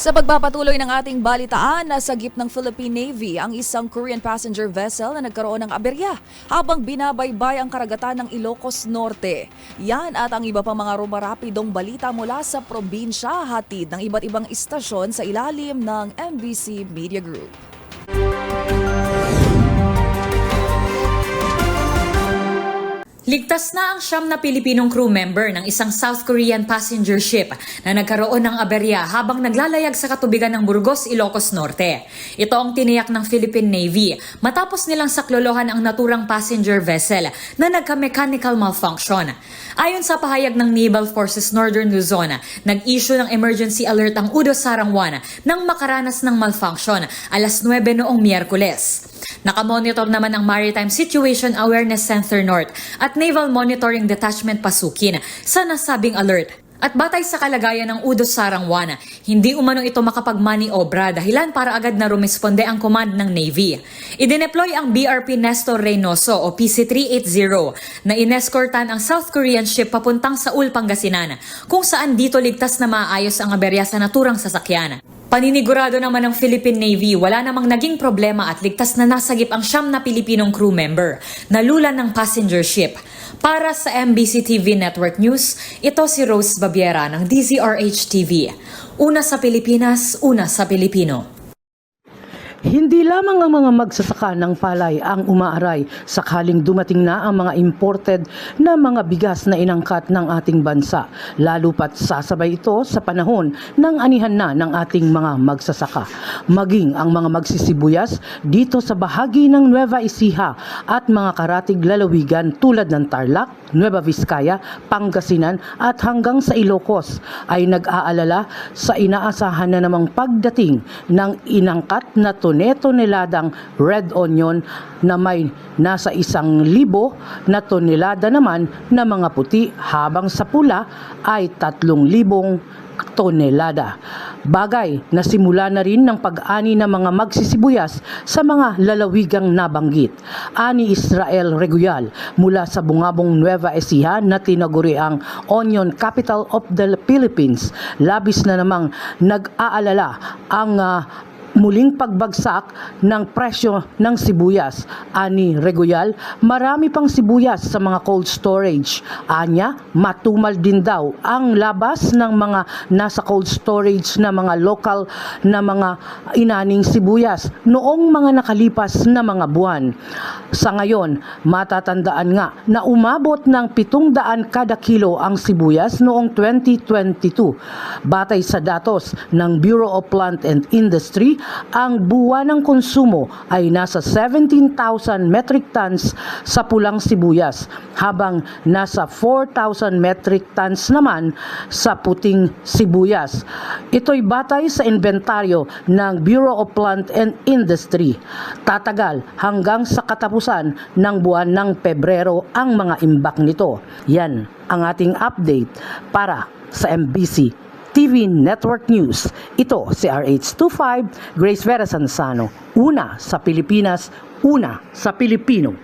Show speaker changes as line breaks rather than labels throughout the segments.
Sa pagpapatuloy ng ating balitaan, nasa gip ng Philippine Navy ang isang Korean passenger vessel na nagkaroon ng aberya habang binabaybay ang karagatan ng Ilocos Norte. Yan at ang iba pang mga rumarapidong balita mula sa probinsya hatid ng iba't ibang istasyon sa ilalim ng MBC Media Group.
Ligtas na ang siyam na Pilipinong crew member ng isang South Korean passenger ship na nagkaroon ng aberya habang naglalayag sa katubigan ng Burgos, Ilocos Norte. Ito ang tiniyak ng Philippine Navy matapos nilang saklolohan ang naturang passenger vessel na nagka-mechanical malfunction. Ayon sa pahayag ng Naval Forces Northern Luzon, nag-issue ng emergency alert ang Udo Sarangwan nang makaranas ng malfunction alas 9 noong Miyerkules. Nakamonitor naman ang Maritime Situation Awareness Center North at Naval Monitoring Detachment Pasukin sa nasabing alert. At batay sa kalagayan ng Udo Sarangwan, hindi umano ito makapagmaniobra dahilan para agad na rumisponde ang command ng Navy. Idineploy ang BRP Nestor Reynoso o PC-380 na inescortan ang South Korean ship papuntang sa Ul, Pangasinan, kung saan dito ligtas na maayos ang aberya sa naturang sasakyan. Paninigurado naman ng Philippine Navy wala namang naging problema at ligtas na nasagip ang siyam na Pilipinong crew member na lulan ng passenger ship. Para sa MBC TV Network News, ito si Rose Babiera ng DZRH TV. Una sa Pilipinas, una sa Pilipino.
Hindi lamang ang mga magsasaka ng palay ang umaaray sakaling dumating na ang mga imported na mga bigas na inangkat ng ating bansa. Lalo pat sasabay ito sa panahon ng anihan na ng ating mga magsasaka. Maging ang mga magsisibuyas dito sa bahagi ng Nueva Ecija at mga karatig lalawigan tulad ng Tarlac, Nueva Vizcaya, Pangasinan at hanggang sa Ilocos ay nag-aalala sa inaasahan na namang pagdating ng inangkat na tone-toneladang red onion na may nasa isang libo na tonelada naman na mga puti habang sa pula ay tatlong libong tonelada. Bagay na simula na rin ng pag-ani ng mga magsisibuyas sa mga lalawigang nabanggit. Ani Israel Reguyal mula sa bungabong Nueva Ecija na tinaguri ang Onion Capital of the Philippines. Labis na namang nag-aalala ang ah, muling pagbagsak ng presyo ng sibuyas. Ani Reguyal, marami pang sibuyas sa mga cold storage. Anya, matumal din daw ang labas ng mga nasa cold storage na mga local na mga inaning sibuyas noong mga nakalipas na mga buwan. Sa ngayon, matatandaan nga na umabot ng 700 kada kilo ang sibuyas noong 2022. Batay sa datos ng Bureau of Plant and Industry, ang buwan ng konsumo ay nasa 17,000 metric tons sa pulang sibuyas, habang nasa 4,000 metric tons naman sa puting sibuyas. Ito'y batay sa inventaryo ng Bureau of Plant and Industry. Tatagal hanggang sa katapusan ng buwan ng Pebrero ang mga imbak nito. Yan ang ating update para sa MBC TV Network News. Ito si RH25 Grace Vera Sansano. Una sa Pilipinas, una sa Pilipino.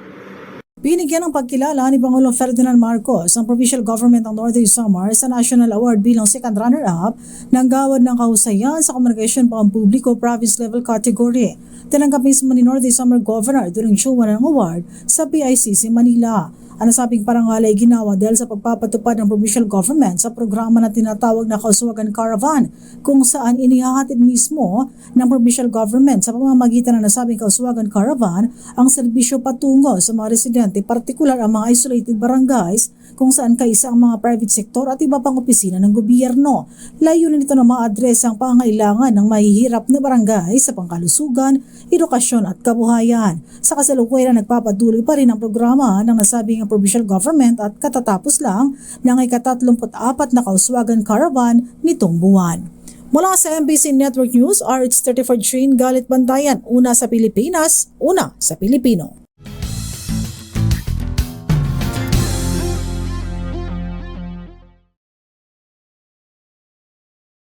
Binigyan ng pagkilala ni Pangulong Ferdinand Marcos ang provincial government ng Northern Samar sa National Award bilang second runner-up ng Gawad ng Kahusayan sa Komunikasyon Pampubliko Province Level Category. Tinanggap mismo ni Northern Samar Governor during show ng award sa PICC Manila. Ang nasabing parangal ay ginawa dahil sa pagpapatupad ng provincial government sa programa na tinatawag na Kauswagan Caravan kung saan inihahatid mismo ng provincial government sa pamamagitan ng nasabing Kauswagan Caravan ang serbisyo patungo sa mga residente, partikular ang mga isolated barangays kung saan kaisa ang mga private sector at iba pang opisina ng gobyerno. Layunin nito na ma-address ang pangailangan ng mahihirap na barangay sa pangkalusugan, edukasyon at kabuhayan. Sa kasalukuyan nagpapatuloy pa rin ang programa ng nasabing provincial government at katatapos lang ng ika-34 na kauswagan caravan nitong buwan. Mula sa MBC Network News, RH34 Train Galit Bantayan, una sa Pilipinas, una sa Pilipino.